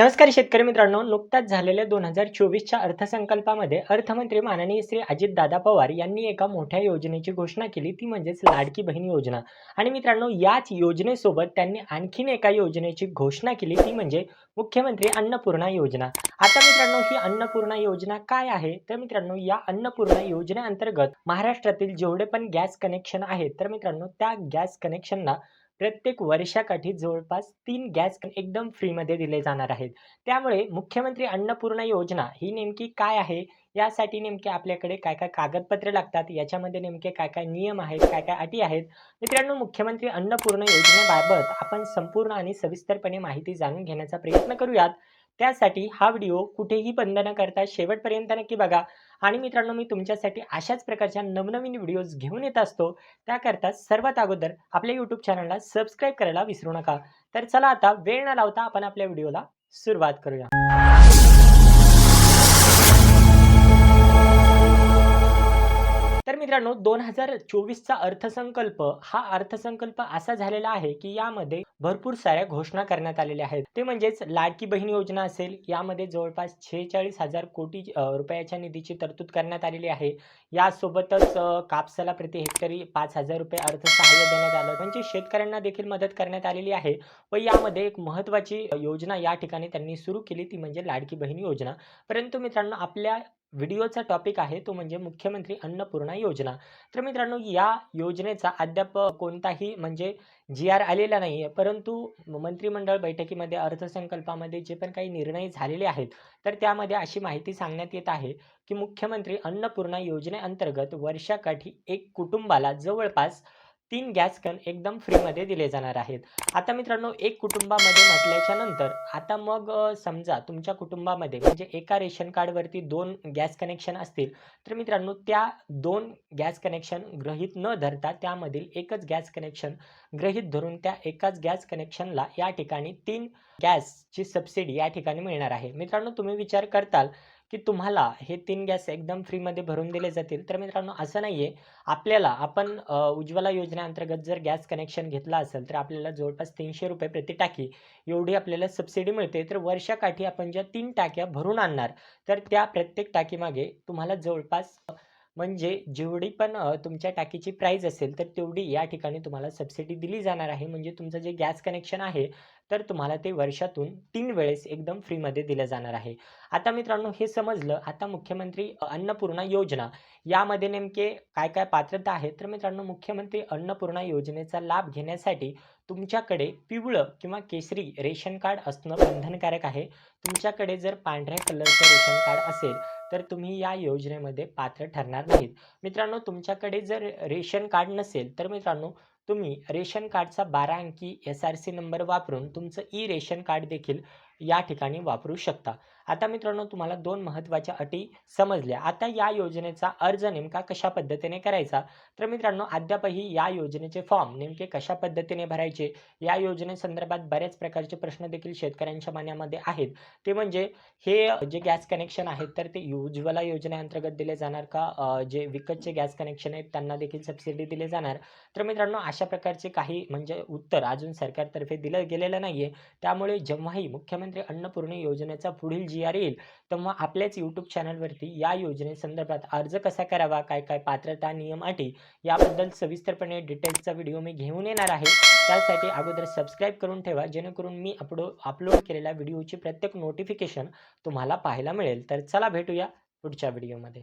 नमस्कार शेतकरी मित्रांनो नुकत्याच झालेल्या दोन हजार चोवीसच्या अर्थसंकल्पामध्ये अर्थमंत्री माननीय श्री अजितदादा पवार यांनी एका मोठ्या योजनेची घोषणा केली. ती म्हणजेच लाडकी बहीण योजना. आणि मित्रांनो याच योजनेसोबत त्यांनी आणखीन एका योजनेची घोषणा केली. ती म्हणजे मुख्यमंत्री अन्नपूर्णा योजना. आता मित्रांनो ही अन्नपूर्णा योजना काय आहे? तर मित्रांनो या अन्नपूर्णा योजनेअंतर्गत महाराष्ट्रातील जेवढे पण गॅस कनेक्शन आहेत तर मित्रांनो त्या गॅस कनेक्शनना प्रत्येक वर्षाकाठी जवळपास तीन गॅस एकदम फ्रीमध्ये दिले जाणार आहेत. त्यामुळे मुख्यमंत्री अन्नपूर्णा योजना ही नेमकी काय आहे? यासाठी नेमके आपल्याकडे काय काय कागदपत्रे लागतात? याच्यामध्ये नेमके काय काय नियम आहेत? काय काय अटी आहेत? मित्रांनो मुख्यमंत्री अन्नपूर्णा योजनेबाबत आपण संपूर्ण आणि सविस्तरपणे माहिती जाणून घेण्याचा प्रयत्न करूयात. त्यासाठी हा व्हिडिओ कुठेही बंद न करता शेवटपर्यंत नक्की बघा. आणि मित्रांनो मी तुमच्यासाठी अशाच प्रकारच्या नवनवीन व्हिडिओज घेऊन येत असतो. त्याकरता सर्वात अगोदर आपल्या यूट्यूब चॅनलला सबस्क्राईब करायला विसरू नका. तर चला आता वेळ न लावता आपण आपल्या व्हिडिओला सुरुवात करूया. तर मित्रांनो दोन हजार चोवीसचा अर्थसंकल्प हा अर्थसंकल्प असा झालेला आहे की यामध्ये भरपूर साऱ्या घोषणा करण्यात आलेल्या आहेत. ते म्हणजेच लाडकी बहीण योजना असेल यामध्ये जवळपास छेचाळीस हजार कोटी रुपयाच्या निधीची तरतूद करण्यात आलेली आहे. यासोबतच कापसाला प्रति हेक्टरी पाच हजार रुपये अर्थसहाय्य देण्यात आलं. म्हणजे शेतकऱ्यांना देखील मदत करण्यात आलेली आहे. व यामध्ये एक महत्त्वाची योजना या ठिकाणी त्यांनी सुरू केली ती म्हणजे लाडकी बहीण योजना. परंतु मित्रांनो आपल्या व्हिडिओचा टॉपिक आहे तो म्हणजे मुख्यमंत्री अन्नपूर्णा योजना. तर मित्रांनो या योजनेचा अद्याप कोणताही म्हणजे जी आर आलेला नाही आहे परंतु मंत्रिमंडळ बैठकीमध्ये अर्थसंकल्पामध्ये जे पण काही निर्णय झालेले आहेत तर त्यामध्ये अशी माहिती सांगण्यात येत आहे की मुख्यमंत्री अन्नपूर्णा योजनेअंतर्गत वर्षाकाठी एक कुटुंबाला जवळपास तीन गॅस कन एकदम फ्रीमध्ये दिले जाणार आहेत. आता मित्रांनो एक कुटुंबामध्ये म्हटल्याच्या नंतर आता मग समजा तुमच्या कुटुंबामध्ये म्हणजे एका रेशन कार्डवरती दोन गॅस कनेक्शन असतील तर मित्रांनो त्या दोन गॅस कनेक्शन ग्रहित न धरता त्यामधील एकच गॅस कनेक्शन ग्रहित धरून त्या एकाच गॅस कनेक्शनला या ठिकाणी तीन गॅसची सबसिडी या ठिकाणी मिळणार आहे. मित्रांनो तुम्ही विचार करताल की तुम्हाला हे तीन गॅस एकदम फ्रीमध्ये भरून दिले जातील. तर मित्रांनो असं नाही आहे आपल्याला आपण उज्ज्वला योजनेअंतर्गत जर गॅस कनेक्शन घेतलं असेल तर आपल्याला जवळपास तीनशे रुपये प्रति टाकी एवढी आपल्याला सबसिडी मिळते. तर वर्षाकाठी आपण ज्या तीन टाक्या भरून आणणार तर त्या प्रत्येक टाकीमागे तुम्हाला जवळपास म्हणजे जेवढी पण तुमच्या टाकीची प्राईज असेल तर तेवढी या ठिकाणी तुम्हाला सबसिडी दिली जाणार आहे. म्हणजे तुमचं जे गॅस कनेक्शन आहे तर तुम्हाला ते वर्षातून तीन वेळेस एकदम फ्रीमध्ये दिलं जाणार आहे. आता मित्रांनो हे समजलं. आता मुख्यमंत्री अन्नपूर्णा योजना यामध्ये नेमके काय काय पात्रता आहे तर मित्रांनो मुख्यमंत्री अन्नपूर्णा योजनेचा लाभ घेण्यासाठी तुमच्याकडे पिवळं किंवा केसरी रेशन कार्ड असणं बंधनकारक आहे. तुमच्याकडे जर पांढऱ्या कलरचं रेशन कार्ड असेल तर तुम्ही या योजनेमध्ये पात्र ठरणार नाहीत. मित्रांनो तुमच्याकडे जर रेशन कार्ड नसेल तर मित्रांनो तुम्ही रेशन कार्डचा बारा अंकी एस आर सी नंबर वापरून तुमचं ई रेशन कार्ड देखील या ठिकाणी वापरू शकता. आता मित्रांनो तुम्हाला दोन महत्त्वाच्या अटी समजल्या. आता या योजनेचा अर्ज नेमका कशा पद्धतीने करायचा? तर मित्रांनो अद्यापही या योजनेचे फॉर्म नेमके कशा पद्धतीने भरायचे? या योजनेसंदर्भात बऱ्याच प्रकारचे प्रश्न देखील शेतकऱ्यांच्या मनामध्ये आहेत. ते म्हणजे हे जे गॅस कनेक्शन आहेत तर ते उज्ज्वला योजनेअंतर्गत दिले जाणार का? जे विकतचे गॅस कनेक्शन आहेत त्यांना देखील सबसिडी दिली जाणार. तर मित्रांनो अशा प्रकारचे काही म्हणजे उत्तर अजून सरकारतर्फे दिलं गेलेलं नाही आहे त्यामुळे जेव्हाही मुख्यमंत्री अन्नपूर्ण योजनेचा पुढील जी आर येईल तेव्हा आपल्याच यूट्यूब चॅनलवरती या योजनेसंदर्भात अर्ज कसा करावा काय काय पात्रता नियम अटी याबद्दल सविस्तरपणे डिटेल्सचा व्हिडिओ मी घेऊन येणार आहे. त्यासाठी अगोदर सबस्क्राईब करून ठेवा जेणेकरून मी अपलो अपलोड केलेल्या व्हिडिओची प्रत्येक नोटिफिकेशन तुम्हाला पाहायला मिळेल. तर चला भेटूया पुढच्या व्हिडिओमध्ये.